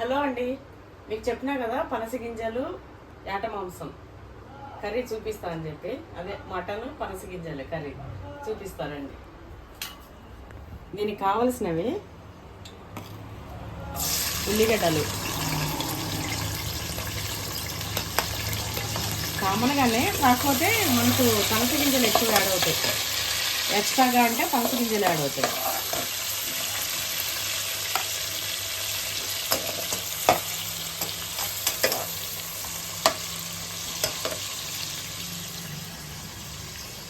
Hello అండి. మీకు చెప్పినా కదా పనస గింజలు ఏట మాంసం. కర్రీ చూపిస్తా అని చెప్పి. అదే మటన్ పనస గింజలు కర్రీ. చూపిస్తానండి దీనికి కావలసినవి ఉల్లిగడ్డలు. కామన్గానే కాకపోతే మనకు పనస గింజలు ఎక్కువ యాడ్ అవుతాయి. ఎక్స్ట్రాగా అంటే పనస గింజలు యాడ్ అవుతాయి.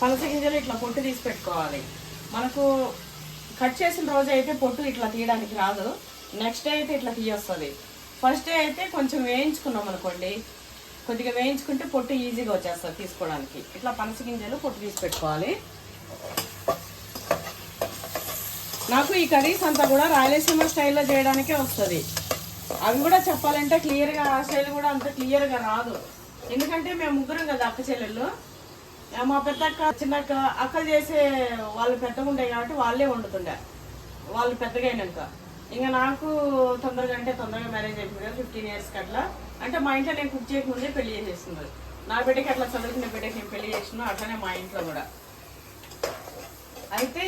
పనస గింజలు ఇట్లా పొట్టు తీసి పెట్టుకోవాలి. మనకు కట్ చేసిన రోజు అయితే పొట్టు ఇట్లా తీయడానికి రాదు. నెక్స్ట్ డే అయితే ఇట్లా తీయొస్తుంది. ఫస్ట్ డే అయితే కొంచెం వేయించుకున్నాం అనుకోండి. కొద్దిగా వేయించుకుంటే పొట్టు ఈజీగా వచ్చేస్తుంది తీసుకోవడానికి. ఇట్లా పనస గింజలు పొట్టు తీసి పెట్టుకోవాలి. నాకు ఈ కర్రీస్ అంతా కూడా రాయలసీమ స్టైల్లో చేయడానికే వస్తుంది. అవి కూడా చెప్పాలంటే క్లియర్గా ఆ స్టైల్ కూడా అంత క్లియర్గా రాదు. ఎందుకంటే మేము ముగ్గురం కదా అక్క చెల్లెళ్ళు. మా పెద్ద అక్క చిన్న అక్క అక్కలు చేసే వాళ్ళు పెద్దగా ఉండే కాబట్టి వాళ్ళే వండుతుండే. వాళ్ళు పెద్దగా అయినాక. ఇంకా నాకు తొందరగా అంటే తొందరగా మ్యారేజ్ అయిపోయింది కదా ఫిఫ్టీన్ ఇయర్స్కి అట్లా. అంటే మా ఇంట్లో నేను కుక్ చేయకముందే పెళ్ళి చేసేస్తున్నారు. నా బిడ్డకి అట్లా చదువుకున్న బిడ్డకి నేను పెళ్ళి చేసిన అట్లనే మా ఇంట్లో కూడా. అయితే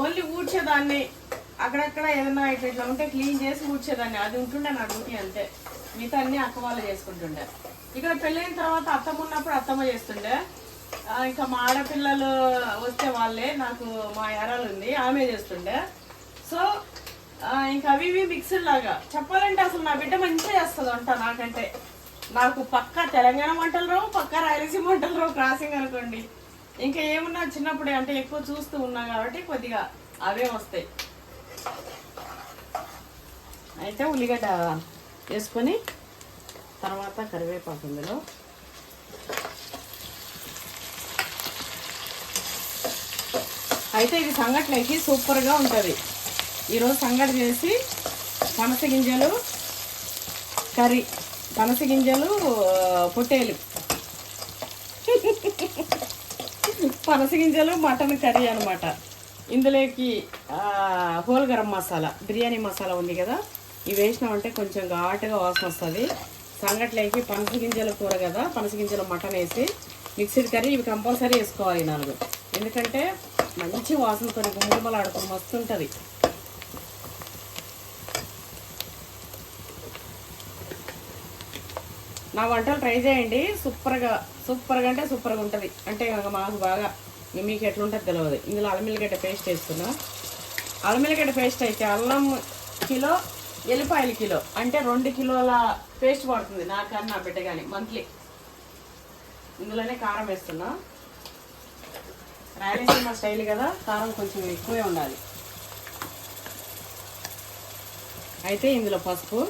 ఓన్లీ ఊడ్చేదాన్ని. అక్కడక్కడ ఏదైనా ఇట్లా ఇట్లా ఉంటే క్లీన్ చేసి ఊడ్చేదాన్ని. అది ఉంటుండే నా డ్యూటీ అంతే. మిగతా అన్ని అక్క వాళ్ళు చేసుకుంటుండే. ఇక్కడ పెళ్ళైన తర్వాత అత్తమ్మ ఉన్నప్పుడు అత్తమ్మ చేస్తుండే. ఇంకా మా ఆడపిల్లలు వస్తే వాళ్ళే నాకు మా ఎరాలు ఉంది ఆమె చేస్తుండే. సో ఇంకా అవి ఇవి మిక్సర్ లాగా. చెప్పాలంటే అసలు నా బిడ్డ మంచిగా చేస్తుంది వంట నాకంటే. నాకు పక్క తెలంగాణ వంటలు రావు పక్క రాయలసీమ వంటలు రావు క్రాసింగ్ అనుకోండి. ఇంకా ఏమున్నా చిన్నప్పుడే అంటే ఎక్కువ చూస్తూ ఉన్నా కాబట్టి కొద్దిగా అవే వస్తాయి. అయితే ఉల్లిగడ్డ వేసుకొని తర్వాత కరివేపాకు ఇందులో. అయితే ఇది సంగట్లోకి సూపర్గా ఉంటుంది. ఈరోజు సంగటి చేసి పనస గింజలు కర్రీ పనస గింజలు పొట్టేలు. పనస గింజలు మటన్ కర్రీ అనమాట ఇందులోకి హోల్ గరం మసాలా బిర్యానీ మసాలా ఉంది కదా ఇవి వేసినామంటే కొంచెం ఘాటుగా వాసన వస్తుంది. సంగట్లోకి పనస గింజల కూర కదా పనస గింజల మటన్ వేసి మిక్సీడ్ కర్రీ ఇవి కంపల్సరీ వేసుకోవాలి నాలుగు. ఎందుకంటే మంచి వాసనతో గుమ్మలాడుకుని మస్తు ఉంటుంది నా వంటలు ట్రై చేయండి. సూపర్గా సూపర్గా అంటే సూపర్గా ఉంటుంది. అంటే ఇక మాకు బాగా మీకు ఎట్లుంటుంది తెలియదు ఇందులో అల్లమిల్లిగడ్డ పేస్ట్ వేస్తున్నా. అల్లమిల్లిగడ్డ పేస్ట్ అయితే అల్లం కిలో ఎల్లిపాయలు కిలో. అంటే రెండు కిలోల పేస్ట్ పడుతుంది నాకు బిడ్డ కానీ మంత్లీ. ఇందులోనే కారం వేస్తున్నా. రాయలసీమ స్టైల్ కదా కారం కొంచెం ఎక్కువే ఉండాలి. అయితే ఇందులో పసుపు.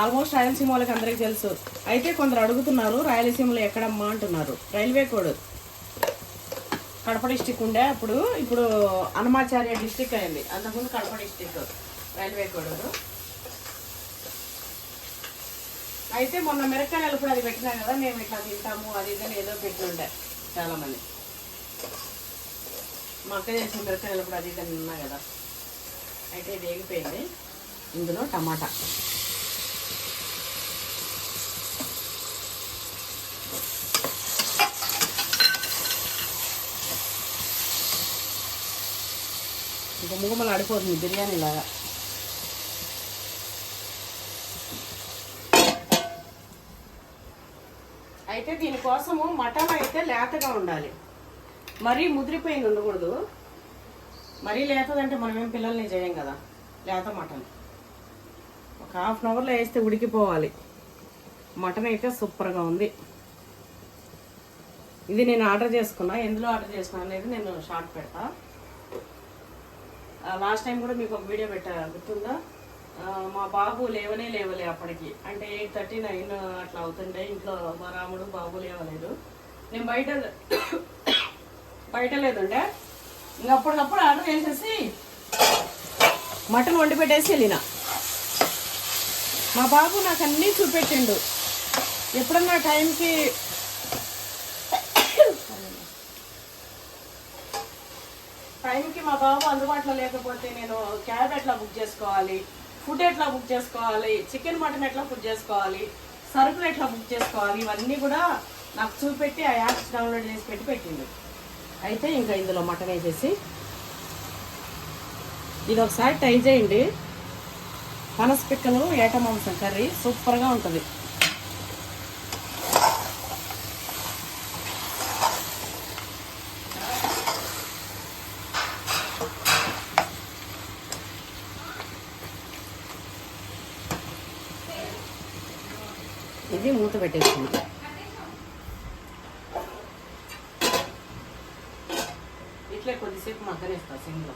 ఆల్మోస్ట్ రాయలసీమ వాళ్ళకి అందరికీ తెలుసు. అయితే కొందరు అడుగుతున్నారు రాయలసీమలో ఎక్కడమ్మా అంటున్నారు. Railway code. కడప డిస్టిక్ ఉండే అప్పుడు ఇప్పుడు హనుమాచార్య డిస్టిక్ అయింది. అంతకుముందు కడప డిస్టిక్ రైల్వే కోడ్ అయితే మొన్న మిరపకాయలు కూడా అది పెట్టినా కదా మేము ఇట్లా తింటాము అది ఇదని అని ఏదో పెట్టుండే చాలామంది. మా అక్క చేసిన మిరపకాయలు కూడా అది ఇది ఉన్నా కదా. అయితే ఇది వేగిపోయింది. ఇందులో టమాటా. ఇంకా ముగమలు ఆడిపోతుంది బిర్యానీ లాగా అయితే దానికోసము మటన్ అయితే లేతగా ఉండాలి. మరీ ముదిరిపోయింది ఉండకూడదు. మరీ లేతదంటే మనం ఏం పిల్లల్ని చేయం కదా? లేత మటన్. ఒక హాఫ్ అన్ అవర్లో వేస్తే ఉడికిపోవాలి. మటన్ అయితే సూపర్గా ఉంది. ఇది నేను ఆర్డర్ చేసుకున్నా. ఎందులో ఆర్డర్ చేసుకున్నా అనేది నేను షార్ట్ పెడతా. లాస్ట్ టైం కూడా మీకు ఒక వీడియో పెట్టా. గుర్తుందా? మా బాబు లేవనే లేవలే అప్పటికి. అంటే ఎయిట్ థర్టీ నైన్ అట్లా అవుతుండే ఇంట్లో మా రాముడు బాబు లేవలేదు. నేను బయట బయట లేదుండే. ఇంక అప్పటికప్పుడు ఆర్డర్ చేసేసి మటన్ వండి పెట్టేసి వెళ్ళిన. మా బాబు నాకు అన్నీ చూపెట్టిండు. ఎప్పుడన్నా టైంకి టైంకి మా బాబు అందుబాటులో లేకపోతే నేను క్యాబ్ ఎట్లా బుక్ చేసుకోవాలి? ఫుడ్ ఎట్లా బుక్ చేసుకోవాలి? చికెన్ మటన్ ఎట్లా బుక్ చేసుకోవాలి? సరుకులు ఎట్లా బుక్ చేసుకోవాలి? ఇవన్నీ కూడా నాకు చూపెట్టి ఆ యాప్స్ డౌన్లోడ్ చేసి పెట్టి పెట్టింది అయితే ఇంకా ఇందులో మటన్ వేసేసి ఇది ఒకసారి ట్రై చేయండి. పనస పిక్కలు ఏట మాంసం కర్రీ సూపర్గా ఉంటుంది ఇది మూత పెట్టేస్తుంది ఇట్లే కొద్దిసేపు మగ్గనేస్తా సింగ్లో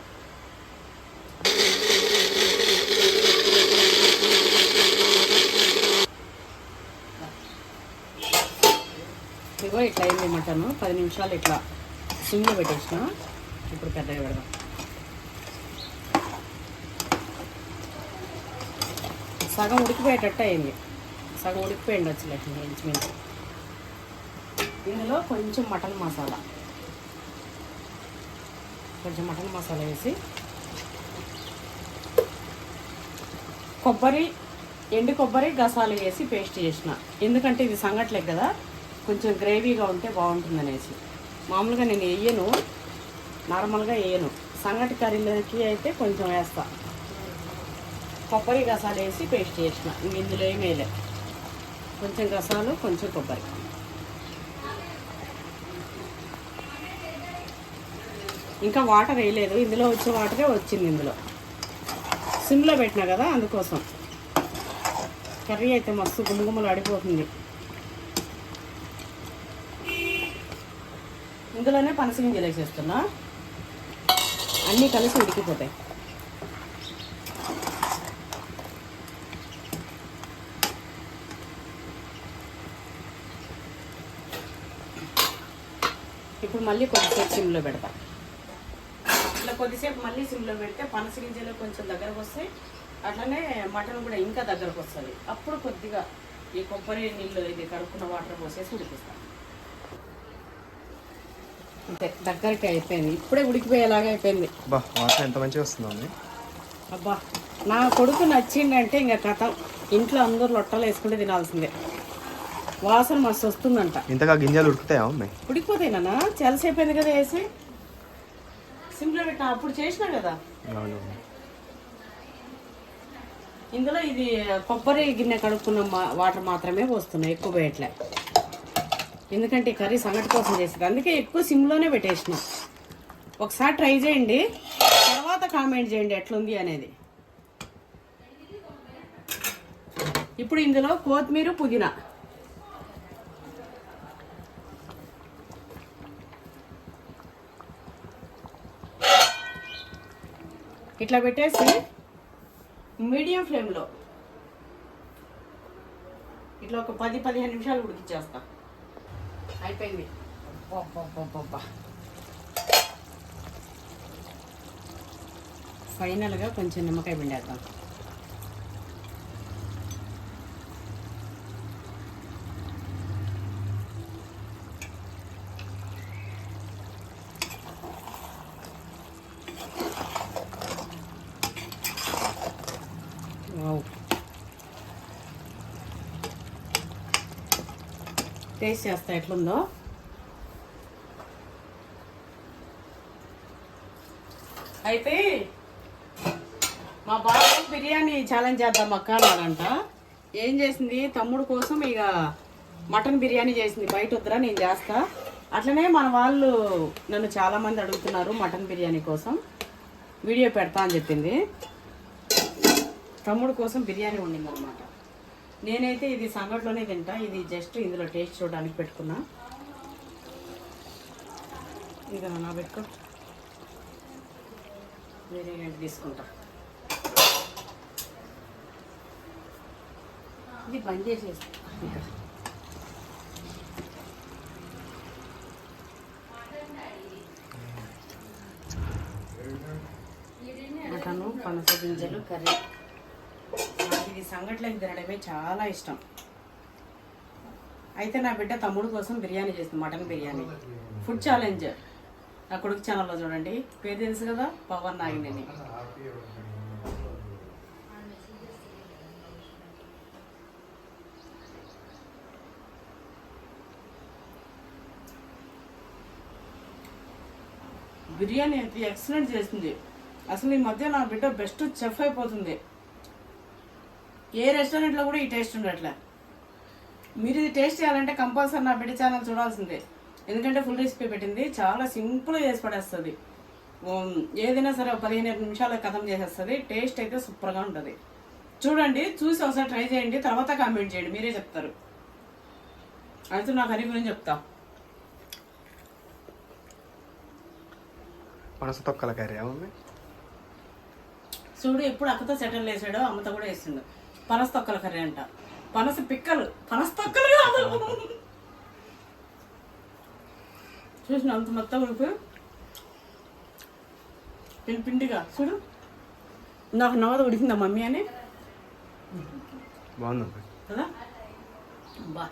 ఇదిగో ఇట్లా అయింది మటన్. పది నిమిషాలు ఇట్లా సిమ్లో పెట్టేసిన. ఇప్పుడు పెద్దగా పెడదాం. సగం ఉడికిపోయేటట్టు అయింది. సగం ఉడికిపోయింది వచ్చి ఇంచుమించు ఇందులో కొంచెం మటన్ మసాలా. కొంచెం మటన్ మసాలా వేసి. కొబ్బరి ఎండు కొబ్బరి గసాలు వేసి పేస్ట్ చేసిన. ఎందుకంటే ఇది సంగట్లే కదా కొంచెం గ్రేవీగా ఉంటే బాగుంటుంది అనేసి మామూలుగా నేను వేయను నార్మల్గా వేయను. సంగటి కర్రీలకి అయితే కొంచెం వేస్తా. కొబ్బరి గసాలు వేసి పేస్ట్ చేసిన. ఇంక ఇందులో ఏమీ కొంచెం రసాలు కొంచెం కొబ్బరి. ఇంకా వాటర్ వేయలేదు. ఇందులో వచ్చే వాటరే వచ్చింది ఇందులో. సిమ్లో పెట్టినా కదా అందుకోసం. కర్రీ అయితే మస్తు గుమ్మగుమ్మలు అడిపోతుంది ఇందులోనే పనసగింజలు వేసేస్తున్నా. అన్నీ కలిసి ఉడికిపోతాయి. ఇప్పుడు మళ్ళీ కొద్దిసేపు సిమ్లో పెడతా. ఇట్లా కొద్దిసేపు మళ్ళీ సిమ్లో పెడితే పనస గింజలు కొంచెం దగ్గరకు వస్తాయి. అట్లనే మటన్ కూడా ఇంకా దగ్గరకు వస్తుంది. అప్పుడు కొద్దిగా ఈ కొబ్బరి నీళ్ళు ఇది కడుక్కున్న వాటర్ పోసేసి ఉడికిస్తాను అంతే దగ్గరికి అయిపోయింది. ఇప్పుడే ఉడికిపోయేలాగా అయిపోయింది. వాసన ఎంత మంచిగా వస్తుందండి అబ్బా నా కొడుకు నచ్చిందంటే ఇంకా కథ. ఇంట్లో అందరూ లొట్టలు వేసుకుంటే తినాల్సిందే. వాసన మస్తు వస్తుందంట. ఇంతగా గింజలు ఉడుకుతాయా అమ్మాయి ఉడికిపోతాయి నాన్న. చాలాసేపు అయింది కదా వేసి. సింపుల్ పెట్టిన. అప్పుడు చేసినా కదా. అవును. ఇందులో ఇది కొబ్బరి గిన్నె కడుక్కున్న వాటర్ మాత్రమే పోస్తున్నాయి. ఎక్కువ వేయట్లే. ఎందుకంటే ఈ కర్రీ సంగటి కోసం చేసేది. అందుకే ఎక్కువ సిమ్లోనే పెట్టేసిన. ఒకసారి ట్రై చేయండి. తర్వాత కామెంట్ చేయండి ఎట్లుంది అనేది. ఇప్పుడు ఇందులో కొత్తిమీర పుదీనా. ఇట్లా పెట్టేసి మీడియం ఫ్లేమ్లో ఇట్లా ఒక పది పదిహేను నిమిషాలు ఉడికిచ్చేస్తా. అయిపోయింది. ఫైనల్గా కొంచెం నిమ్మకాయ పిండేద్దాం. టేస్ట్ చేస్తా ఎట్లుందో? అయితే మా బాబు బిర్యానీ ఛాలెంజ్ చేద్దాం అక్క అన్నాడంట. ఏం చేసింది? తమ్ముడు కోసం ఇక మటన్ బిర్యానీ చేసింది. బయట వద్దురా నేను చేస్తా. అట్లనే మన వాళ్ళు నన్ను చాలామంది అడుగుతున్నారు మటన్ బిర్యానీ కోసం. వీడియో పెడతా అని చెప్పింది. తమ్ముడు కోసం బిర్యానీ వండింది అనమాట నేనైతే ఇది సంగట్లోనే తింటా. ఇది జస్ట్ ఇందులో టేస్ట్ చూడడానికి పెట్టుకున్నా. ఇది నా పెట్టుకో. వేరే ఏంటి తీసుకుంటా. ఇది బంద్ చేసేసి మటను పనస గింజలు కర్రీ. ఈ సంగట్లకి తినడమే చాలా ఇష్టం. అయితే నా బిడ్డ తమ్ముడు కోసం బిర్యానీ చేస్తుంది మటన్ బిర్యానీ. ఫుడ్ ఛాలెంజ్ నా కొడుకు ఛానల్లో చూడండి. పేరు తెలుసు కదా? పవన్ నాగిని బిర్యానీ అయితే ఎక్సలెంట్ చేస్తుంది. అసలు ఈ మధ్య నా బిడ్డ బెస్ట్ చెఫ్ అయిపోతుంది. ఏ రెస్టారెంట్లో కూడా ఈ టేస్ట్ ఉండట్లే. మీరు ఇది టేస్ట్ చేయాలంటే కంపల్సరీ నా బిడ్డ ఛానల్ చూడాల్సిందే. ఎందుకంటే ఫుల్ రెసిపీ పెట్టింది. చాలా సింపుల్గా చేసి పడేస్తుంది. ఏదైనా సరే ఒక పదిహేను నిమిషాలు కథం చేసేస్తుంది. టేస్ట్ అయితే సూపర్గా ఉంటుంది. చూడండి చూసి ఒకసారి ట్రై చేయండి. తర్వాత కామెంట్ చేయండి. మీరే చెప్తారు. అయితే నా కర్రీ గురించి చెప్తా. పనస తొక్కల కర్రీ చూడు ఎప్పుడు అక్కతో సెటిల్ వేసాడో అమ్మతో కూడా వేసిండు పనస తొక్కల కర్రీ అంట. పనస పిక్కలు. పనస తొక్కలు కాదు. చూసిన అంత మొత్తం ఉడిపి పిండి పిండిగా. చూడు. నాకు నవ్వదు ఉడికిందా మమ్మీ అని? బాగుంది మమ్మీ కదా? బా.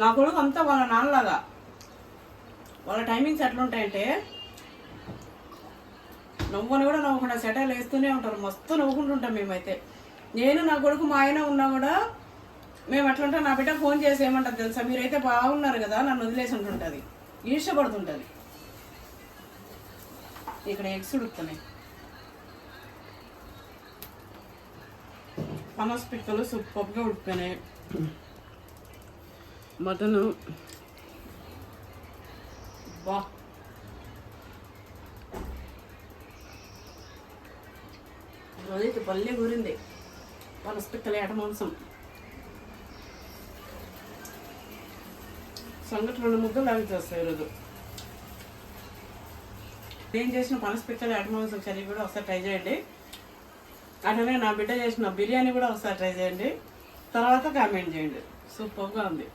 నా కొడుకు అంతా వాళ్ళ నాన్నలాగా. వాళ్ళ టైమింగ్స్ ఎట్లా ఉంటాయంటే నవ్వని కూడా నవ్వకుండా సెటైల్ వేస్తూనే ఉంటారు. మస్తు నవ్వుకుంటుంటాం మేమైతే. నేను నా కొడుకు మా ఆయన ఉన్నా కూడా మేము ఎట్లా ఉంటాం. నా బిడ్డ ఫోన్ చేసి ఏమంటారు తెలుసా? మీరైతే బాగున్నారు కదా నన్ను వదిలేసి ఉంటుంటుంది. ఈర్షపడుతుంటుంది ఇక్కడ ఎగ్స్ ఉడుకుతున్నాయి. పనస పిక్కలు సూపర్గా ఉడికిపోయినాయి మటను బా. రోజైతే భలే ఊరింది. పనస పిక్కలు ఏట మాంసం. సంగటి రెండు ముద్దలు అవి చేస్తాయి ఈరోజు. నేను చేసిన పనస పిక్కలు ఏట మాంసం కర్రీ కూడా ఒకసారి ట్రై చేయండి. అట్లనే నా బిడ్డ చేసిన బిర్యానీ కూడా ఒకసారి ట్రై చేయండి. తర్వాత కామెంట్ చేయండి. సూపర్గా ఉంది.